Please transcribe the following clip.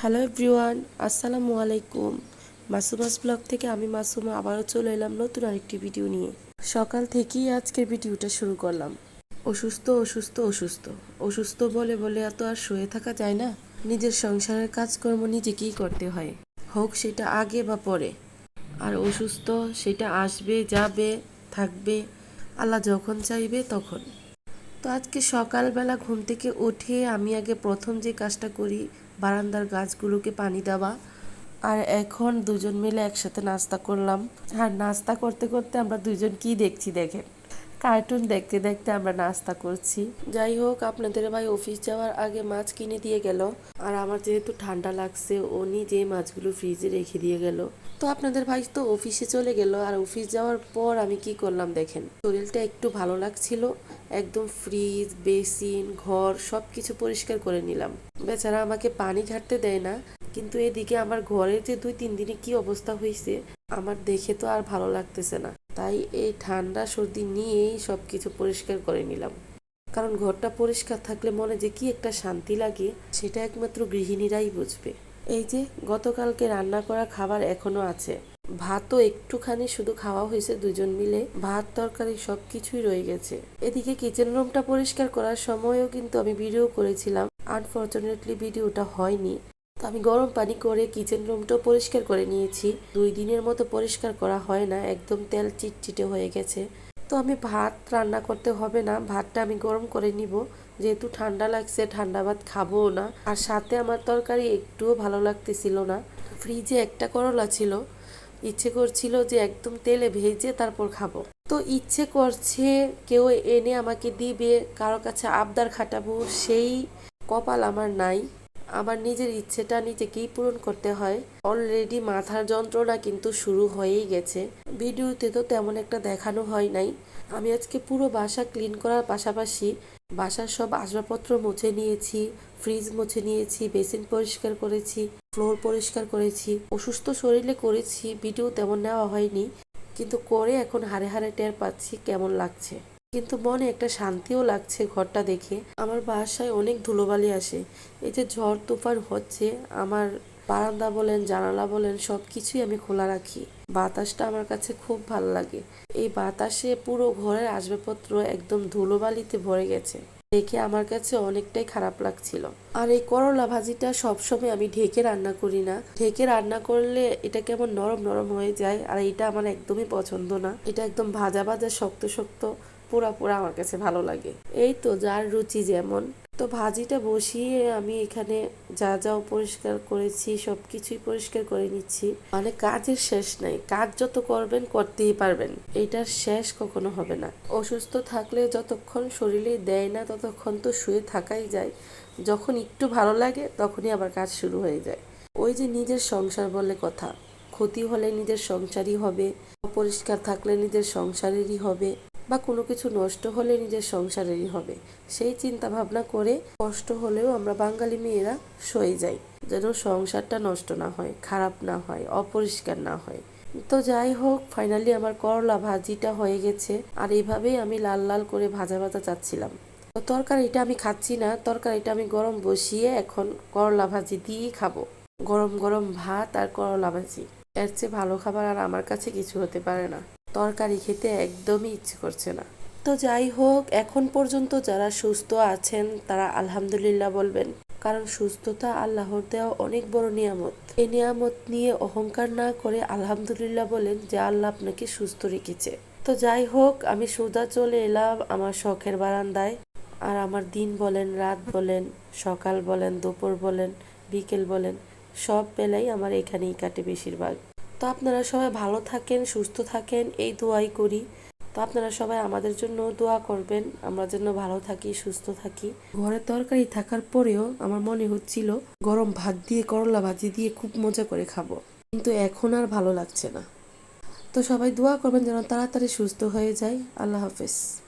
Hello everyone আসসালামু আলাইকুম। মাসুমাস blog থেকে আমি মাসুমা আবারও চলে এলাম নতুন আরেকটি ভিডিও নিয়ে। সকাল থেকেই আজকের ভিডিওটা শুরু করলাম। অসুস্থ অসুস্থ অসুস্থ। অসুস্থ বলে বলে এত আর শুয়ে থাকা যায় না। নিজের সংসারের কাজকর্ম নিজেকেই করতে হয়। হোক সেটা আগে বা পরে। আর অসুস্থ সেটা আসবে, যাবে, থাকবে। আল্লাহ যখন চাইবে তখন। তো আজকে সকালবেলা ঘুম থেকে উঠে আমি আগে প্রথম যে কাজটা করি বারান্দার গাছগুলোকে পানি দেওয়া। আর এখন দুজন মিলে একসাথে নাস্তা করলাম। আর নাস্তা করতে করতে আমরা দুজন কি দেখছি দেখেন? কার্টুন দেখতে দেখতে আমরা নাস্তা করছি। যাই হোক, আপনাদের ভাই অফিস যাওয়ার আগে মাছ কিনে দিয়ে গেল। আর আমার যেহেতু ঠান্ডা লাগছে উনি যে মাছগুলো ফ্রিজে রেখে দিয়ে গেল। তো আপনাদের ভাই তো অফিসে চলে গেল, আর অফিস যাওয়ার পর আমি কি করলাম দেখেন। শরীরটা একটু ভালো লাগছিল, একদম ফ্রিজ, বেসিন, ঘর সব কিছু পরিষ্কার করে নিলাম। বেচারা আমাকে পানি ঘাটতে দেয় না, কিন্তু এদিকে আমার ঘরের যে দুই তিন দিনে কি অবস্থা হয়েছে আমার দেখে তো আর ভালো লাগতেছে না। তাই এই ঠান্ডা সর্দি নিয়েই সব কিছু পরিষ্কার করে নিলাম। কারণ ঘরটা পরিষ্কার থাকলে মনে যে কি একটা শান্তি লাগে, সেটা একমাত্র গৃহিণীরাই বুঝবে। এই যে, গতকালকে রান্না করা খাবার এখনও আছে। ভাতও একটুখানি শুধু খাওয়া হয়েছে দুজন মিলে। ভাত, তরকারি সব কিছুই রয়ে গেছে। এদিকে কিচেন রুমটা পরিষ্কার করার সময়ও কিন্তু আমি ভিডিও করেছিলাম। আনফর্চুনেটলি ভিডিওটা হয়নি। তো আমি গরম পানি করে কিচেন রুমটাও পরিষ্কার করে নিয়েছি। দুই দিনের মতো পরিষ্কার করা হয় না, একদম তেল চিটচিটে হয়ে গেছে। তো আমি ভাত রান্না করতে হবে না, ভাতটা আমি গরম করে নিব। যেহেতু ঠান্ডা লাগছে, ঠান্ডা ভাত খাব না। আর সাথে আমার তরকারি একটুও ভালো লাগতেছিল না। ফ্রিজে একটা করলা ছিল। ইচ্ছে করছিল যে একদম তেলে ভেজে তারপর খাব। তো ইচ্ছে করছে কেউ এনে আমাকে দিবে, কারও কাছে আবদার খাটাবো, সেই কপাল আমার নাই। আমার নিজের ইচ্ছেটা নিজেকেই পূরণ করতে হয়। অলরেডি মাথার যন্ত্রণা কিন্তু শুরু হয়েই গেছে। ভিডিওতে তো তেমন একটা দেখানো হয় নাই। আমি আজকে পুরো বাসা ক্লিন করার পাশাপাশি বাসার সব আসবাবপত্র মুছে নিয়েছি ফ্রিজ মুছে নিয়েছি বেসিন পরিষ্কার করেছি ফ্লোর পরিষ্কার করেছি, অসুস্থ শরীরে করেছি ভিডিও তেমন নেওয়া হয়নি। কিন্তু করে এখন হারে হারে টের পাচ্ছি কেমন লাগছে। কিন্তু মনে একটা শান্তিও লাগছে ঘরটা দেখে। আমার বাসায় অনেক ধুলোবালি আসে। এই যে ঝড় তুফান হচ্ছে, আমার বারান্দা বলেন, জানালা বলেন সব কিছুই আমি খোলা রাখি। বাতাসটা আমার কাছে খুব ভালো লাগে। এই বাতাসে পুরো ঘরের আসবাবপত্র একদম ধুলোবালিতে ভরে গেছে। দেখে আমার কাছে অনেকটাই খারাপ লাগছিল। আর এই করলা ভাজিটা সবসময় আমি ঢেকে রান্না করি না। ঢেকে রান্না করলে এটা কেমন নরম নরম হয়ে যায়, আর এটা আমার একদমই পছন্দ না। এটা একদম ভাজা ভাজা, শক্ত শক্ত। পোড়া আমার কাছে ভালো লাগে। এই তো যার রুচি যেমন। তো ভাজিটা বসিয়ে আমি এখানে যা যাও পরিষ্কার করেছি সব কিছুই পরিষ্কার করে নিচ্ছি। মানে কাজের শেষ নাই। কাজ যত করবেন, করতেই পারবেন। এটার শেষ কখনো হবে না। অসুস্থ থাকলে যতক্ষণ শরীরে দেয় না, ততক্ষণ তো শুয়ে থাকাই যায়। যখন একটু ভালো লাগে, তখনই আবার কাজ শুরু হয়ে যায়। ওই যে নিজের সংসার বলে কথা। ক্ষতি হলে নিজের সংসারই হবে। অপরিষ্কার থাকলে নিজের সংসারেরই হবে। বা কোনো কিছু নষ্ট হলে নিজের সংসারেরই হবে। সেই চিন্তা ভাবনা করে কষ্ট হলেও আমরা বাঙালি মেয়েরা সয়ে যাই। যেন সংসারটা নষ্ট না হয়, খারাপ না হয়, অপরিষ্কার না হয়। তো যাই হোক ফাইনালি আমার করলা ভাজিটা হয়ে গেছে। আর এইভাবেই আমি লাল লাল করে ভাজা ভাজা চাচ্ছিলাম। তো তরকারিটা আমি খাচ্ছি না, তরকারিটা আমি গরম বসিয়ে এখন করলা ভাজি দিয়েই খাব। গরম গরম ভাত আর করলা ভাজি। এর চেয়ে ভালো খাবার আর আমার কাছে কিছু হতে পারে না। তরকারি খেতে একদমই ইচ্ছে করছে না। তো যাই হোক, এখন পর্যন্ত যারা সুস্থ আছেন, তারা আলহামদুলিল্লাহ বলবেন, কারণ সুস্থতা আল্লাহর দেওয়া অনেক বড় নিয়ামত। এই নিয়ামত নিয়ে অহংকার না করে আলহামদুলিল্লাহ বলেন যে আল্লাহ আপনাকে সুস্থ রেখেছে। তো যাই হোক, আমি সোজা চলে এলাম আমার শখের বারান্দায়। আর আমার দিন বলেন, রাত বলেন, সকাল বলেন, দুপুর বলেন, বিকেল বলেন, সব বেলাই আমার এখানেই কাটে বেশিরভাগ। তো আপনারা সবাই ভালো থাকেন, সুস্থ থাকেন, এই দোয়াই করি। তো আপনারা সবাই আমাদের জন্য দোয়া করবেন, আমরা যেন ভালো থাকি, সুস্থ থাকি। ঘরে তরকারি থাকার পরেও আমার মনে হচ্ছিল, গরম ভাত দিয়ে, করলা ভাজি দিয়ে খুব মজা করে খাব। কিন্তু এখন আর ভালো লাগছে না। তো সবাই দোয়া করবেন যেন তাড়াতাড়ি সুস্থ হয়ে যায়। আল্লাহ হাফেজ।